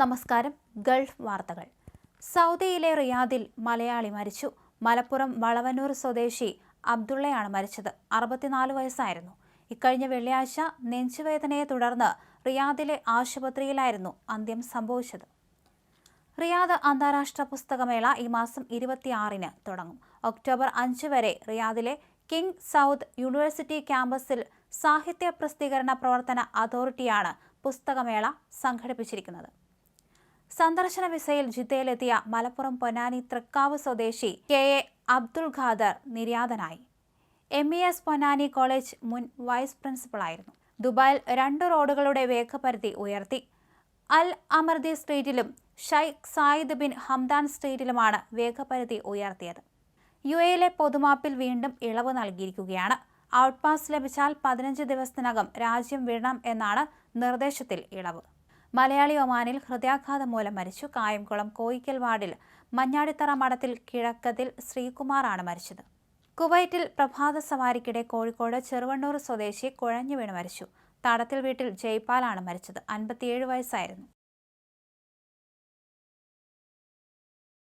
നമസ്കാരം. ഗൾഫ് വാർത്തകൾ. സൗദിയിലെ റിയാദിൽ മലയാളി മരിച്ചു. മലപ്പുറം വളവന്നൂർ സ്വദേശി അബ്ദുള്ളയാണ് മരിച്ചത്. അറുപത്തിനാല് വയസ്സായിരുന്നു. ഇക്കഴിഞ്ഞ വെള്ളിയാഴ്ച നെഞ്ചുവേദനയെ തുടർന്ന് റിയാദിലെ ആശുപത്രിയിലായിരുന്നു അന്ത്യം സംഭവിച്ചത്. റിയാദ് അന്താരാഷ്ട്ര പുസ്തകമേള ഈ മാസം ഇരുപത്തിയാറിന് തുടങ്ങും. ഒക്ടോബർ അഞ്ച് വരെ റിയാദിലെ കിങ് സൗദ് യൂണിവേഴ്സിറ്റി ക്യാമ്പസിൽ സാഹിത്യ പ്രസിദ്ധീകരണ പ്രവർത്തന അതോറിറ്റിയാണ് പുസ്തകമേള സംഘടിപ്പിച്ചിരിക്കുന്നത്. സന്ദർശന വിസയിൽ ജിദ്ദയിലെത്തിയ മലപ്പുറം പൊന്നാനി തൃക്കാവ് സ്വദേശി കെ എ അബ്ദുൾ ഖാദർ നിര്യാതനായി. M E S Ponnani college മുൻ വൈസ് പ്രിൻസിപ്പളായിരുന്നു. ദുബായിൽ രണ്ട് റോഡുകളുടെ വേഗപരിധി ഉയർത്തി. അൽ അമർദി സ്ട്രീറ്റിലും ഷൈഖ് സായിദ് ബിൻ ഹംദാൻ സ്ട്രീറ്റിലുമാണ് വേഗപരിധി ഉയർത്തിയത്. യു എയിലെ പൊതുമാപ്പിൽ വീണ്ടും ഇളവ് നൽകിയിരിക്കുകയാണ്. ഔട്ട് പാസ് ലഭിച്ചാൽ പതിനഞ്ച് ദിവസത്തിനകം രാജ്യം വിടണം എന്നാണ് നിർദ്ദേശത്തിൽ ഇളവ്. മലയാളി ഒമാനിൽ ഹൃദയാഘാതം മൂലം മരിച്ചു. കായംകുളം കോയിക്കൽ വാർഡിൽ മഞ്ഞാടിത്തറ മഠത്തിൽ കിഴക്കതിൽ ശ്രീകുമാറാണ് മരിച്ചത്. കുവൈറ്റിൽ പ്രഭാത സവാരിക്കിടെ കോഴിക്കോട് ചെറുവണ്ണൂർ സ്വദേശി കുഴഞ്ഞു വീണ് മരിച്ചു. തടത്തിൽ വീട്ടിൽ ജയ്പാലാണ് മരിച്ചത്. അൻപത്തിയേഴ് വയസ്സായിരുന്നു.